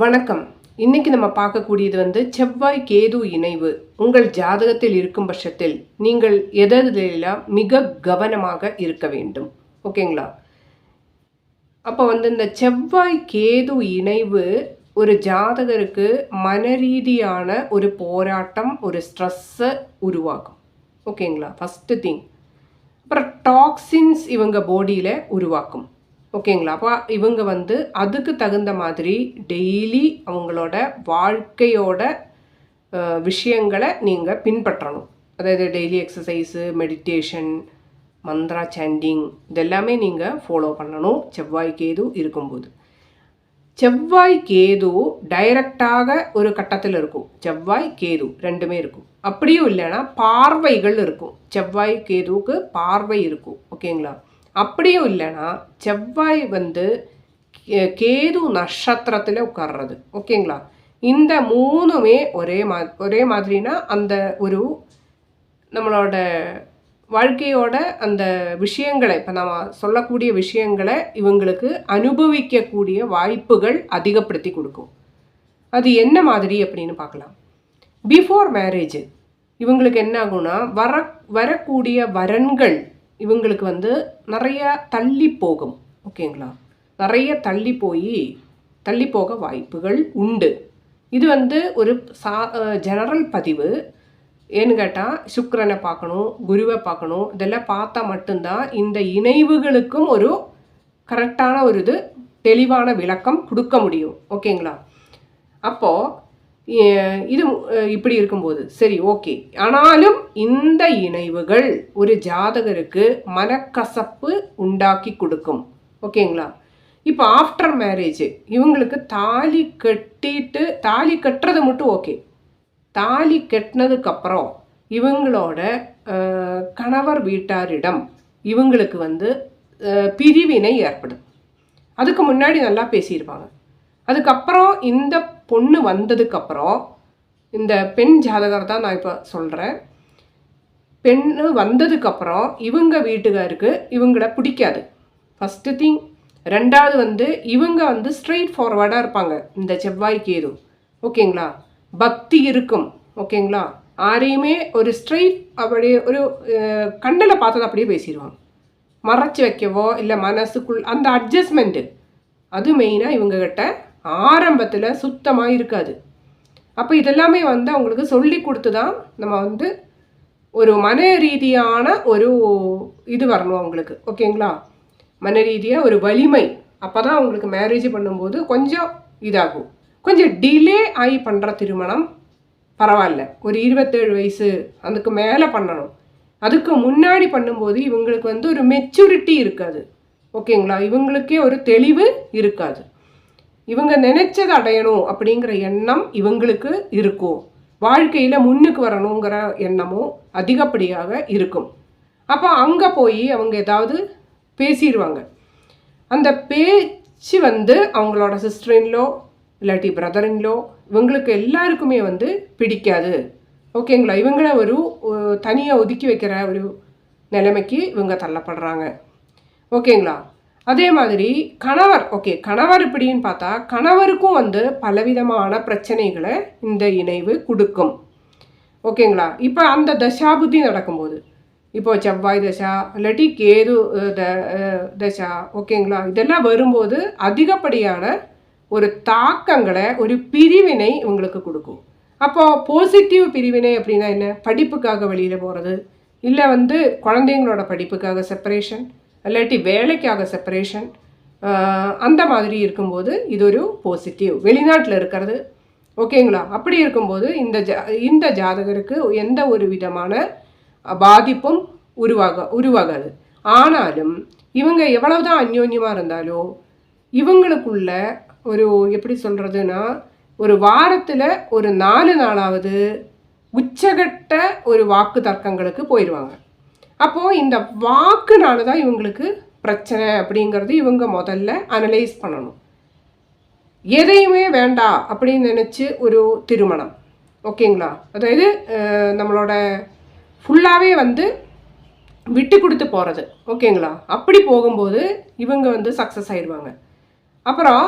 வணக்கம். இன்னைக்கு நம்ம பார்க்கக்கூடியது வந்து செவ்வாய் கேது இணைவு. உங்கள் ஜாதகத்தில் இருக்கும் பட்சத்தில் நீங்கள் எதிலெல்லாம் மிக கவனமாக இருக்க வேண்டும்? ஓகேங்களா? அப்போ வந்து இந்த செவ்வாய் கேது இணைவு ஒரு ஜாதகருக்கு மனரீதியான ஒரு போராட்டம் ஒரு ஸ்ட்ரெஸ்ஸை உருவாக்கும். ஓகேங்களா? ஃபஸ்ட்டு திங் அப்புறம் டாக்ஸின்ஸ் இவங்க பாடியில் உருவாக்கும். ஓகேங்களா? அப்போ இவங்க வந்து அதுக்கு தகுந்த மாதிரி டெய்லி அவங்களோட வாழ்க்கையோட விஷயங்களை நீங்கள் பின்பற்றணும். அதாவது daily exercise meditation mantra chanting இதெல்லாமே நீங்கள் ஃபாலோ பண்ணணும். செவ்வாய் கேது இருக்கும்போது. செவ்வாய் கேது டைரக்டாக ஒரு கட்டத்தில் இருக்கும். செவ்வாய் கேது ரெண்டுமே இருக்கும். அப்படியும் இல்லைன்னா பார்வைகள் இருக்கும். செவ்வாய் கேதுவுக்கு பார்வை இருக்கும். ஓகேங்களா? அப்படியும் இல்லைன்னா செவ்வாய் வந்து கேது நட்சத்திரத்தில் உட்கார்றது. ஓகேங்களா? இந்த மூணுமே ஒரே மா ஒரே மாதிரினா அந்த ஒரு நம்மளோட வாழ்க்கையோட அந்த விஷயங்களை இப்போ நம்ம சொல்லக்கூடிய விஷயங்களை இவங்களுக்கு அனுபவிக்கக்கூடிய வாய்ப்புகள் அதிகப்படுத்தி கொடுக்கும். அது என்ன மாதிரி அப்படின்னு பார்க்கலாம். பிஃபோர் மேரேஜ் இவங்களுக்கு என்ன ஆகும்னா வர வரக்கூடிய வரன்கள் இவங்களுக்கு வந்து நிறைய தள்ளி போகும் ஓகேங்களா? நிறைய தள்ளி போய் தள்ளி போக வாய்ப்புகள் உண்டு. இது வந்து ஒரு சா ஜெனரல் பதிவு. ஏன்னு கேட்டால் சுக்கரனை பார்க்கணும் குருவை பார்க்கணும் இதெல்லாம் பார்த்தா மட்டும்தான் இந்த இணைவுகளுக்கும் ஒரு கரெக்டான ஒரு இது தெளிவான விளக்கம் கொடுக்க முடியும் ஓகேங்களா? அப்போது இது இப்படி இருக்கும்போது. சரி ஓகே. ஆனாலும் இந்த இணைவுகள் ஒரு ஜாதகருக்கு மனக்கசப்பு உண்டாக்கி கொடுக்கும். ஓகேங்களா? இப்போ ஆஃப்டர் மேரேஜ் இவங்களுக்கு தாலி கட்டிட்டு தாலி கட்டுறது மட்டும் ஓகே. தாலி கட்டினதுக்கப்புறம் இவங்களோட கணவர் வீட்டாரிடம் இவங்களுக்கு வந்து பிரிவினை ஏற்படும். அதுக்கு முன்னாடி நல்லா பேசியிருப்பாங்க. அதுக்கப்புறம் இந்த பொண்ணு வந்ததுக்கப்புறம் இந்த பெண் ஜாதகர் தான் நான் இப்போ சொல்கிறேன் பெண்ணு வந்ததுக்கப்புறம் இவங்க வீட்டுக்காருக்கு இவங்கள பிடிக்காது. ஃபஸ்ட்டு திங் ரெண்டாவது வந்து இவங்க வந்து ஸ்ட்ரெயிட் ஃபார்வர்டாக இருப்பாங்க. இந்த செவ்வாய்க்கேது ஓகேங்களா? பக்தி இருக்கும். ஓகேங்களா? யாரையுமே ஒரு ஸ்ட்ரெயிட் அப்படியே ஒரு கண்ணில் பார்த்தது அப்படியே பேசிடுவாங்க. மறைச்சு வைக்கவோ இல்லை மனசுக்குள் அந்த அட்ஜஸ்ட்மெண்ட்டு அது மெயினாக இவங்ககிட்ட ஆரம்பத்தில் சுத்தமாக இருக்காது அப்போ இதெல்லாமே வந்து அவங்களுக்கு சொல்லி கொடுத்து தான் நம்ம வந்து ஒரு மன ரீதியான ஒரு இது வரணும் அவங்களுக்கு. ஓகேங்களா? மன ரீதியாக ஒரு வலிமை. அப்போ தான் அவங்களுக்கு மேரேஜ் பண்ணும்போது கொஞ்சம் இதாகும். கொஞ்சம் டிலே ஆகி பண்ணுற திருமணம் பரவாயில்ல. ஒரு இருபத்தேழு வயசு அதுக்கு மேலே பண்ணணும். அதுக்கு முன்னாடி பண்ணும்போது இவங்களுக்கு வந்து ஒரு மெச்சூரிட்டி இருக்காது. ஓகேங்களா? இவங்களுக்கே ஒரு தெளிவு இருக்காது. இவங்க நினைச்சதை அடையணும் அப்படிங்கிற எண்ணம் இவங்களுக்கு இருக்கும். வாழ்க்கையில் முன்னுக்கு வரணுங்கிற எண்ணமும் அதிகப்படியாக இருக்கும். அப்போ அங்கே போய் அவங்க ஏதாவது பேசிடுவாங்க அந்த பேச்சு வந்து அவங்களோட சிஸ்டரின்லோ இல்லாட்டி பிரதரின்லோ இவங்களுக்கு எல்லாருக்குமே வந்து பிடிக்காது. ஓகேங்களா இவங்கள ஒரு தனியாக ஒதுக்கி வைக்கிற ஒரு நிலைமைக்கு இவங்க தள்ளப்படுறாங்க. ஓகேங்களா அதே மாதிரி கணவர் ஓகே கணவர் இப்படின்னு பார்த்தா கணவருக்கும் வந்து பலவிதமான பிரச்சனைகளை இந்த இணைவு கொடுக்கும். ஓகேங்களா இப்போ அந்த தசாபுத்தி நடக்கும்போது இப்போ செவ்வாய் தசா இல்லாட்டி கேது த- தசா ஓகேங்களா இதெல்லாம் வரும்போது அதிகப்படியான ஒரு தாக்கங்களை ஒரு பிரிவினை இவங்களுக்கு கொடுக்கும். அப்போது பாசிட்டிவ் பிரிவினை அப்படின்னா என்ன? படிப்புக்காக வெளியில் போகிறது இல்லை வந்து குழந்தைங்களோட படிப்புக்காக செப்பரேஷன் இல்லாட்டி வேலைக்காக செப்பரேஷன் அந்த மாதிரி இருக்கும்போது இது ஒரு பாசிட்டிவ் வெளிநாட்டில் இருக்கிறது ஓகேங்களா அப்படி இருக்கும்போது இந்த ஜா இந்த ஜாதகருக்கு எந்த ஒரு விதமான பாதிப்பும் உருவாக உருவாகாது. ஆனாலும் இவங்க எவ்வளவுதான் அந்யோன்யமாக இருந்தாலும் இவங்களுக்குள்ள ஒரு எப்படி சொல்கிறதுனா ஒரு வாரத்தில் ஒரு நாலு நாளாவது உச்சகட்ட ஒரு வாக்கு தர்க்கங்களுக்கு போயிடுவாங்க அப்போது இந்த வாக்குனால தான் இவங்களுக்கு பிரச்சனை அப்படிங்கிறது இவங்க முதல்ல அனலைஸ் பண்ணணும். எதையுமே வேண்டாம் அப்படின்னு நினச்சி ஒரு திருமணம். ஓகேங்களா? அதாவது நம்மளோட ஃபுல்லாகவே வந்து விட்டு கொடுத்து போகிறது ஓகேங்களா? அப்படி போகும்போது இவங்க வந்து சக்ஸஸ் ஆயிடுவாங்க. அப்புறம்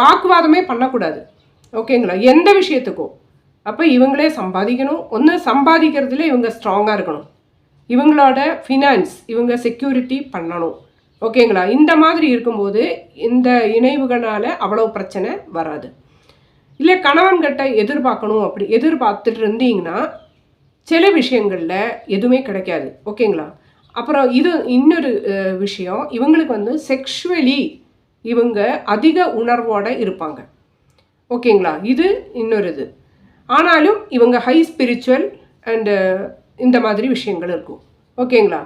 வாக்குவாதமே பண்ணக்கூடாது. ஓகேங்களா? எந்த விஷயத்துக்கும். அப்போ இவங்களே சம்பாதிக்கணும். ஒன்று சம்பாதிக்கிறதுல இவங்க ஸ்ட்ராங்காக இருக்கணும். இவங்களோட ஃபினான்ஸ் இவங்க செக்யூரிட்டி பண்ணணும். ஓகேங்களா இந்த மாதிரி இருக்கும்போது இந்த இணைவுகளால் அவ்வளோ பிரச்சனை வராது. இல்லை கணவன்கிட்ட எதிர்பார்க்கணும் அப்படி எதிர்பார்த்துட்டு இருந்தீங்கன்னா சில விஷயங்களில் எதுவுமே கிடைக்காது. ஓகேங்களா அப்புறம் இது இன்னொரு விஷயம். இவங்களுக்கு வந்து செக்ஷுவலி இவங்க அதிக உணர்வோடு இருப்பாங்க. ஓகேங்களா இது இன்னொரு இது. ஆனாலும் இவங்க ஹை ஸ்பிரிச்சுவல் அண்டு இந்த மாதிரி விஷயங்கள் இருக்கும். ஓகேங்களா?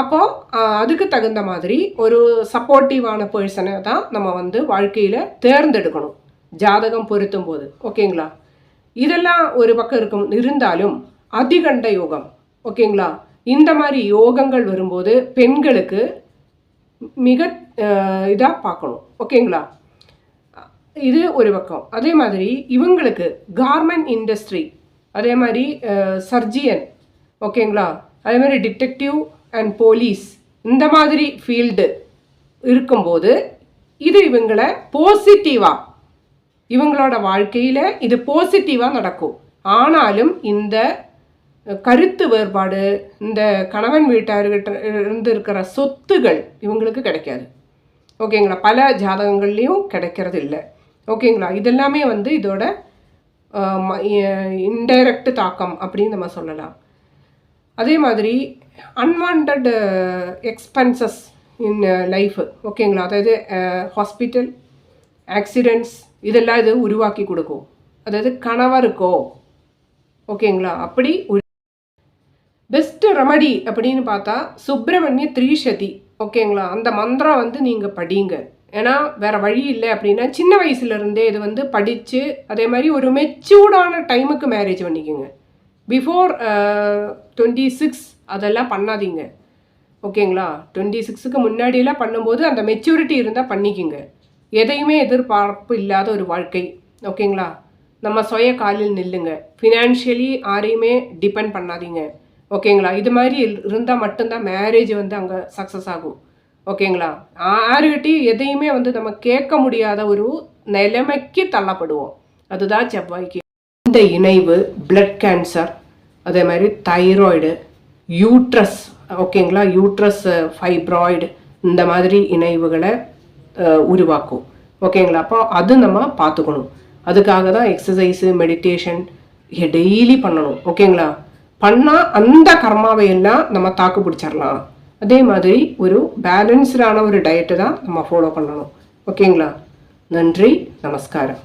அப்போது அதுக்கு தகுந்த மாதிரி ஒரு சப்போர்ட்டிவான பர்சனை தான் நம்ம வந்து வாழ்க்கையில் தேர்ந்தெடுக்கணும். ஜாதகம் பொருத்தும் போது. ஓகேங்களா? இதெல்லாம் ஒரு பக்கம் இருக்கும். இருந்தாலும் அதிகண்ட யோகம். ஓகேங்களா? இந்த மாதிரி யோகங்கள் வரும்போது பெண்களுக்கு மிக இதாக பார்க்கணும். ஓகேங்களா? இது ஒரு பக்கம். அதே மாதிரி இவங்களுக்கு கார்மெண்ட் இண்டஸ்ட்ரி அதே மாதிரி சர்ஜியன் ஓகேங்களா? அதே மாதிரி டிடெக்டிவ் அண்ட் போலீஸ் இந்த மாதிரி ஃபீல்டு இருக்கும்போது இது இவங்களை பாசிட்டிவாக இவங்களோட வாழ்க்கையில் இது பாசிட்டிவாக நடக்கும். ஆனாலும் இந்த கருத்து வேறுபாடு இந்த கணவன் வீட்டார்கிட்ட இருந்து இருக்கிற சொத்துகள் இவங்களுக்கு கிடைக்காது. ஓகேங்களா? பல ஜாதகங்கள்லேயும் கிடைக்கிறது இல்லை. ஓகேங்களா? இதெல்லாமே வந்து இதோட இன்டைரக்ட் தாக்கம் அப்படின்னு நம்ம சொல்லலாம். அதே மாதிரி அன்வான்ட் எக்ஸ்பென்சஸ் இன் லைஃபு ஓகேங்களா அதாவது uh, ஹாஸ்பிட்டல் ஆக்சிடெண்ட்ஸ் இதெல்லாம் இது உருவாக்கி கொடுக்கும். அதாவது கணவருக்கோ ஓகேங்களா அப்படி பெஸ்ட்டு ரெமடி அப்படின்னு பார்த்தா சுப்பிரமணிய த்ரீஷதி. ஓகேங்களா அந்த மந்திரம் வந்து நீங்கள் படிங்க. ஏன்னா வேறு வழி இல்லை அப்படின்னா சின்ன வயசுலேருந்தே இது வந்து படித்து அதே மாதிரி ஒரு மெச்சூர்டான டைமுக்கு மேரேஜ் பண்ணிக்கோங்க. பிஃபோர் டுவெண்ட்டி சிக்ஸ் அதெல்லாம் பண்ணாதீங்க. ஓகேங்களா? டுவெண்ட்டி சிக்ஸுக்கு முன்னாடியெல்லாம் பண்ணும்போது அந்த மெச்சூரிட்டி இருந்தால் பண்ணிக்கிங்க. எதையுமே எதிர்பார்ப்பு இல்லாத ஒரு வாழ்க்கை. ஓகேங்களா? நம்ம சுய காலில் நில்லுங்க. ஃபினான்ஷியலி யாரையுமே டிபெண்ட் பண்ணாதீங்க. ஓகேங்களா? இது மாதிரி இருந்தால் மட்டும்தான் மேரேஜ் வந்து அங்கே சக்ஸஸ் ஆகும். ஓகேங்களா? யாருக்கிட்டையும் எதையுமே வந்து நம்ம கேட்க முடியாத ஒரு நிலைமைக்கு தள்ளப்படுவோம். அதுதான் செவ்வாய்க்கு. இந்த இணைவு பிளட் கேன்சர் அதே மாதிரி தைராய்டு யூட்ரஸ் ஓகேங்களா யூட்ரஸ் ஃபைப்ராய்டு இந்த மாதிரி இணைவுகளை uh, உருவாக்கும். ஓகேங்களா அப்போ அது நம்ம பார்த்துக்கணும். அதுக்காக தான் எக்ஸசைஸு மெடிடேஷன் டெய்லி பண்ணணும். ஓகேங்களா பண்ணால் அந்த கர்மாவை எல்லாம் நம்ம தாக்கு பிடிச்சிடலாம் அதே மாதிரி ஒரு பேலன்ஸ்டான ஒரு டயட்டு தான் நம்ம ஃபாலோ பண்ணணும். ஓகேங்களா நன்றி நமஸ்காரம்.